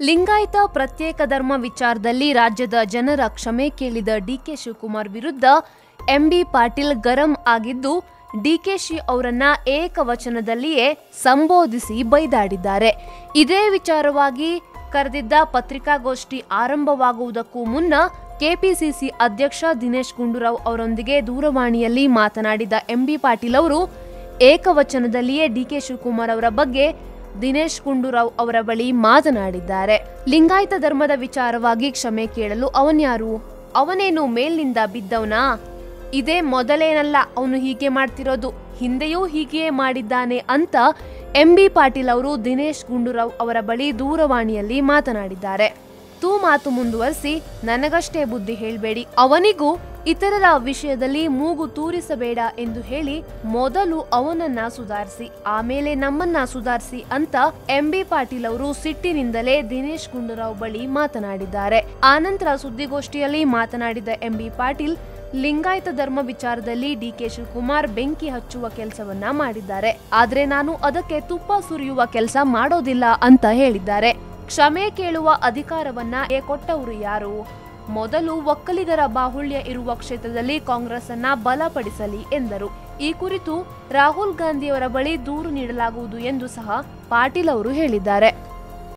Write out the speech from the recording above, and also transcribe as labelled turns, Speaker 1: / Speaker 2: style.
Speaker 1: ಲಿಂಗಾಯತ ಪ್ರತ್ಯೇಕ ಧರ್ಮ ವಿಚಾರದಲ್ಲಿ ರಾಜ್ಯದ ಜನರ ಕ್ಷಮೆ ಕೇಳಿದ ಡಿಕೆ ಶಿವಕುಮಾರ್ ವಿರುದ್ಧ ಎಂಬಿ ಪಾಟೀಲ್ ಗರಂ ಆಗಿದ್ದು ಡಿಕೆಶಿ ಅವರನ್ನ ಏಕವಚನದಲ್ಲಿಯೇ ಸಂಬೋಧಿಸಿ ಬೈದಾಡಿದ್ದಾರೆ. ಇದೇ ವಿಚಾರವಾಗಿ ಕರೆದಿದ್ದ ಪತ್ರಿಕಾಗೋಷ್ಠಿ ಆರಂಭವಾಗುವುದಕ್ಕೂ ಮುನ್ನ ಕೆಪಿಸಿಸಿ ಅಧ್ಯಕ್ಷ ದಿನೇಶ್ ಗುಂಡೂರಾವ್ ಅವರೊಂದಿಗೆ ದೂರವಾಣಿಯಲ್ಲಿ ಮಾತನಾಡಿದ ಎಂಬಿ ಪಾಟೀಲ್ ಅವರು, ಏಕವಚನದಲ್ಲಿಯೇ ಡಿಕೆ ಶಿವಕುಮಾರ್ ಅವರ ಬಗ್ಗೆ ದಿನೇಶ್ ಗುಂಡೂರಾವ್ ಅವರ ಬಳಿ ಮಾತನಾಡಿದ್ದಾರೆ. ಲಿಂಗಾಯತ ಧರ್ಮದ ವಿಚಾರವಾಗಿ ಕ್ಷಮೆ ಕೇಳಲು ಅವನ್ಯಾರು ಅವನೇನು ಮೇಲಿನಿಂದ ಬಿದ್ದವನಾ? ಇದೇ ಮೊದಲೇನಲ್ಲ ಅವನು ಹೀಗೆ ಮಾಡ್ತಿರೋದು. ಹಿಂದೆಯೂ ಹೀಗೆಯೇ ಮಾಡಿದ್ದಾನೆ ಅಂತ ಎಂಬಿ ಪಾಟೀಲ್ ಅವರು ದಿನೇಶ್ ಗುಂಡೂರಾವ್ ಅವರ ಬಳಿ ದೂರವಾಣಿಯಲ್ಲಿ ಮಾತನಾಡಿದ್ದಾರೆ. ತೂ ಮಾತು ಮುಂದುವರಿಸಿ, ನನಗಷ್ಟೇ ಬುದ್ಧಿ ಹೇಳಬೇಡಿ. ಅವನಿಗೂ ಇತರರ ವಿಷಯದಲ್ಲಿ ಮೂಗು ತೂರಿಸಬೇಡ ಎಂದು ಹೇಳಿ ಮೊದಲು ಅವನನ್ನ ಸುಧಾರಿಸಿ, ಆಮೇಲೆ ನಮ್ಮನ್ನ ಸುಧಾರಿಸಿ ಅಂತ ಎಂಬಿ ಪಾಟೀಲ್ ಅವರು ಸಿಟ್ಟಿನಿಂದಲೇ ದಿನೇಶ್ ಗುಂಡೂರಾವ್ ಬಳಿ ಮಾತನಾಡಿದ್ದಾರೆ. ಆನಂತರ ಸುದ್ದಿಗೋಷ್ಠಿಯಲ್ಲಿ ಮಾತನಾಡಿದ ಎಂಬಿ ಪಾಟೀಲ್, ಲಿಂಗಾಯತ ಧರ್ಮ ವಿಚಾರದಲ್ಲಿ ಡಿಕೆ ಶಿವಕುಮಾರ್ ಬೆಂಕಿ ಹಚ್ಚುವ ಕೆಲಸವನ್ನ ಮಾಡಿದ್ದಾರೆ. ಆದ್ರೆ ನಾನು ಅದಕ್ಕೆ ತುಪ್ಪ ಸುರಿಯುವ ಕೆಲಸ ಮಾಡೋದಿಲ್ಲ ಅಂತ ಹೇಳಿದ್ದಾರೆ. ಕ್ಷಮೆ ಕೇಳುವ ಅಧಿಕಾರವನ್ನ ಕೊಟ್ಟವರು ಯಾರು? ಮೊದಲು ಒಕ್ಕಲಿಗರ ಬಾಹುಳ್ಯ ಇರುವ ಕ್ಷೇತ್ರದಲ್ಲಿ ಕಾಂಗ್ರೆಸ್ ಅನ್ನ ಬಲಪಡಿಸಲಿ ಎಂದರು. ಈ ಕುರಿತು ರಾಹುಲ್ ಗಾಂಧಿಯವರ ಬಳಿ ದೂರು ನೀಡಲಾಗುವುದು ಎಂದು ಸಹ ಪಾಟೀಲ್ ಅವರು ಹೇಳಿದ್ದಾರೆ.